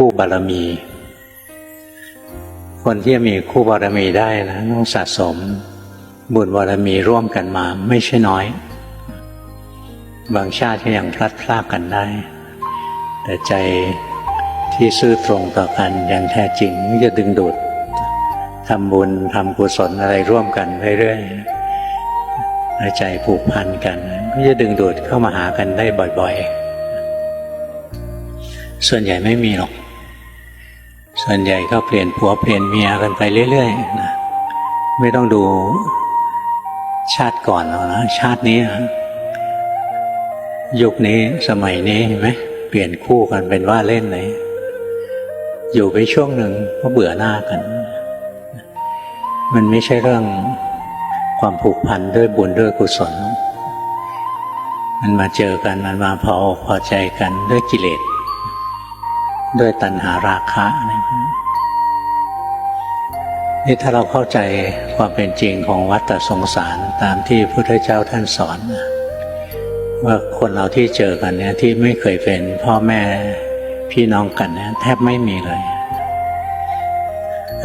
คู่บารมี คนที่จะมีคู่บารมีได้นะต้องสะสม บุญบารมีร่วมกันมา ไม่ใช่น้อย บางชาติก็ยังพลัดพรากกันได้ แต่ใจที่ซื่อตรงต่อกันอย่างแท้จริงก็จะดึงดูดทำบุญทำกุศลอะไรร่วมกันเรื่อยๆใจผูกพันกัน ก็จะดึงดูดเข้ามาหากันได้บ่อย ๆ ส่วนใหญ่ไม่มีหรอก ส่วนใหญ่ก็เปลี่ยนผัวเปลี่ยนเมียกันไปเรื่อยๆนะไม่ต้องดูชาติก่อนหรอกนะชาตินี้ ยุคนี้สมัยนี้เห็นไหมเปลี่ยนคู่กันเป็นว่าเล่นเลยอยู่ไปช่วงหนึ่งก็เบื่อหน้ากัน มันไม่ใช่เรื่องความผูกพันด้วยบุญด้วยกุศล มันมาเจอกันมันมาพออกพอใจกันด้วยกิเลส ด้วยตัณหาราคะนะนี่ถ้าเราเข้าใจความเป็นจริงของวัฏสงสารตามที่พระพุทธเจ้าท่านสอน ว่าคนเราที่เจอกันเนี่ยที่ไม่เคยเป็นพ่อแม่พี่น้องกันเนี่ยแทบไม่มีเลย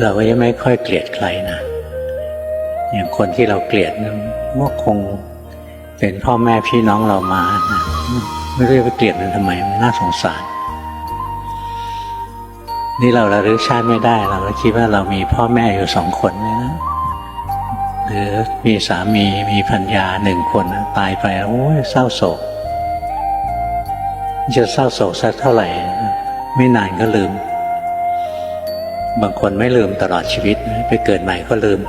เราก็ยังไม่ค่อยเกลียดใครนะอย่างคนที่เราเกลียดนะว่าคงเป็นพ่อแม่พี่น้องเรามานะไม่รู้จะไปเกลียดมันทำไมมันน่าสงสาร นี่เราระลึกชาติไม่ได้ เราก็คิดว่าเรามีพ่อแม่อยู่สองคนนะหรือมีสามีมีพัญญาหนึ่งคนนะตายไปโอ้ยเศร้าโศก จะเศร้าโศกสักเท่าไหร่ ไม่นานก็ลืม บางคนไม่ลืมตลอดชีวิต ไปเกิดใหม่ก็ลืม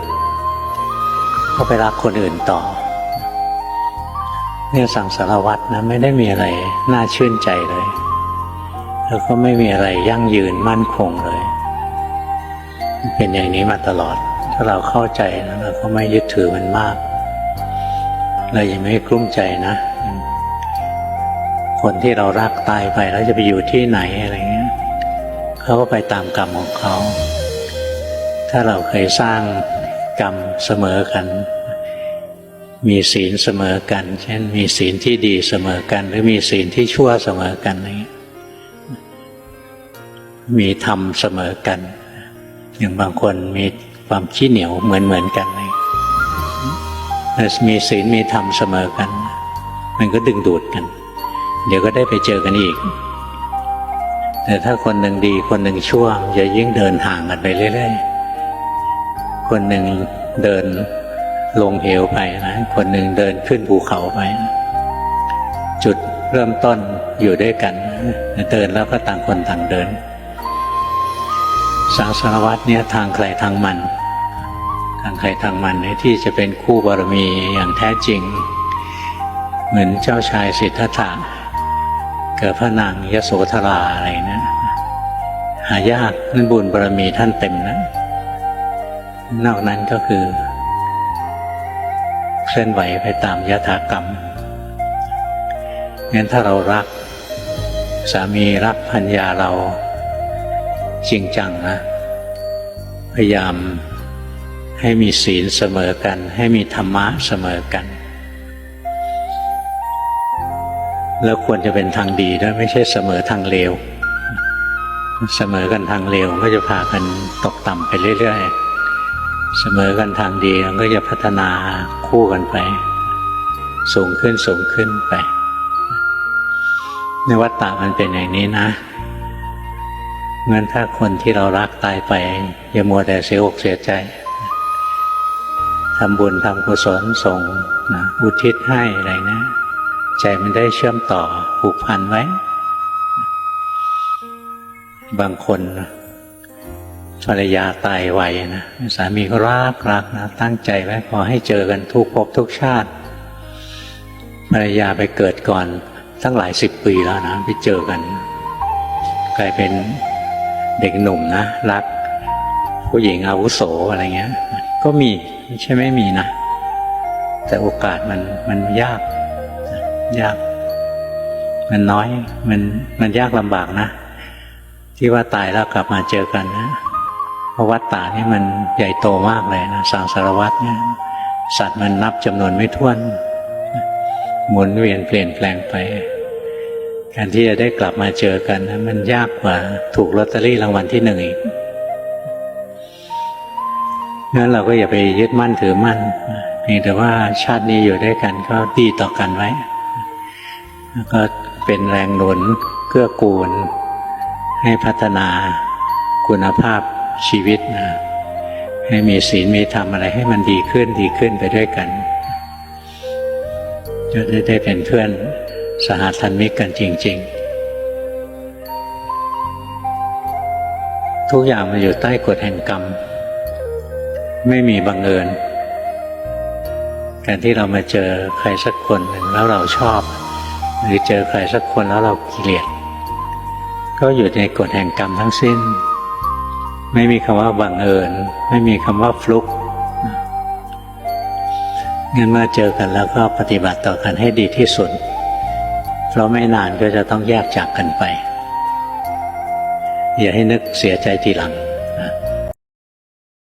ก็ไปรักคนอื่นต่อ เนี่ยสังสารวัตรนะไม่ได้มีอะไรน่าชื่นใจเลย แล้วก็ไม่มีอะไรยั่งยืนมั่นคงเลย เป็นอย่างนี้มาตลอด ถ้าเราเข้าใจนะเราก็ไม่ยึดถือมันมาก เรายังไม่กลุ้มใจนะ คนที่เรารักตายไปแล้วจะไปอยู่ที่ไหนอะไรเงี้ยเขาก็ไปตามกรรมของเขา ถ้าเราเคยสร้างกรรมเสมอกัน มีศีลเสมอกัน เช่น มีศีลที่ดีเสมอกัน หรือมีศีลที่ชั่วเสมอกันอะไรเงี้ย มีธรรมเสมอกัน อย่างบางคนมีความขี้เหนียวเหมือนเหมือนกันเลยแต่มีศีลมีธรรมเสมอกัน มันก็ดึงดูดกัน เดี๋ยวก็ได้ไปเจอกันอีก แต่ถ้าคนหนึ่งดีคนหนึ่งชั่วจะยิ่งเดินห่างกันไปเรื่อยๆ คนหนึ่งเดินลงเหวไปนะคนหนึ่งเดินขึ้นภูเขาไป จุดเริ่มต้นอยู่ด้วยกัน เดินแล้วก็ต่างคนต่างเดิน สังสารวัตเนี่ยทางใครทางมัน ทางใครทางมันเนี่ยที่จะเป็นคู่บารมีอย่างแท้จริง เหมือนเจ้าชายสิทธัตถะกับพระนางยโสธราอะไรนะหายากนั่นบุญบารมีท่านเต็มนะนอกนั้นก็คือเคลื่อนไหวไปตามยถากรรมงั้นถ้าเรารัก สามีรักพัญญาเรา จริงจังนะ พยายามให้มีศีลเสมอกัน ให้มีธรรมะเสมอกัน แล้วควรจะเป็นทางดีด้วยไม่ใช่เสมอทางเลว เสมอกันทางเลวก็จะพากันตกต่ำไปเรื่อยๆ เสมอกันทางดีมันก็จะพัฒนาคู่กันไป สูงขึ้นสูงขึ้นไป ในวัฏฏะมันเป็นอย่างนี้นะ งินถ้าคนที่เรารักตายไป อย่ามัวแต่เสียอกเสียใจทำบุญทำกุศลส่งนะอุทิศให้อะไรนะ ใจมันได้เชื่อมต่อผูกพันไว้ บางคนภรรยาตายไวนะสามีก็รักรักนะตั้งใจไว้พอให้เจอกันทุกภพทุกชาติภรรยาไปเกิดก่อนตั้งหลายสิบปีแล้วนะ ไปเจอกัน กลายเป็น เด็กหนุ่มนะรัก ผู้หญิงอาวุโสอะไรเงี้ย ก็มีไม่ใช่ไม่มีนะแต่โอกาสมันมันยาก ยาก มันน้อย มันมันยากลำบากนะ ที่ว่าตายแล้วกลับมาเจอกันนะเพราะวัฏฏานี่มันใหญ่โตมากเลยนะสังสารวัฏเนี่ยสัตว์มันนับจำนวนไม่ถ้วน หมุนเวียนเปลี่ยนแปลงไป การที่จะได้กลับมาเจอกันมันยากกว่าถูกลอตเตอรี่รางวัลที่หนึ่งอีกงั้นเราก็อย่าไปยึดมั่นถือมั่นเพียงแต่ว่าชาตินี้อยู่ด้วยกันก็ดีต่อกันไว้ แล้วก็เป็นแรงหนุนเกื้อกูล ให้พัฒนาคุณภาพชีวิตนะให้มีศีลมีธรรมอะไรให้มันดีขึ้นดีขึ้นไปด้วยกันจะได้เป็นเพื่อน สหธรรมิกกันจริง ๆ ทุกอย่างมันอยู่ใต้กฎแห่งกรรม ไม่มีบังเอิญ การที่เรามาเจอใครสักคนหนึ่งแล้วเราชอบ หรือเจอใครสักคนแล้วเราเกลียด ก็อยู่ในกฎแห่งกรรมทั้งสิ้น ไม่มีคำว่าบังเอิญ ไม่มีคำว่าฟลุกงั้นเมื่อเจอกันแล้วก็ปฏิบัติต่อกันให้ดีที่สุด เพราะไม่นานก็จะต้องแยกจากกันไป อย่าให้นึกเสียใจทีหลัง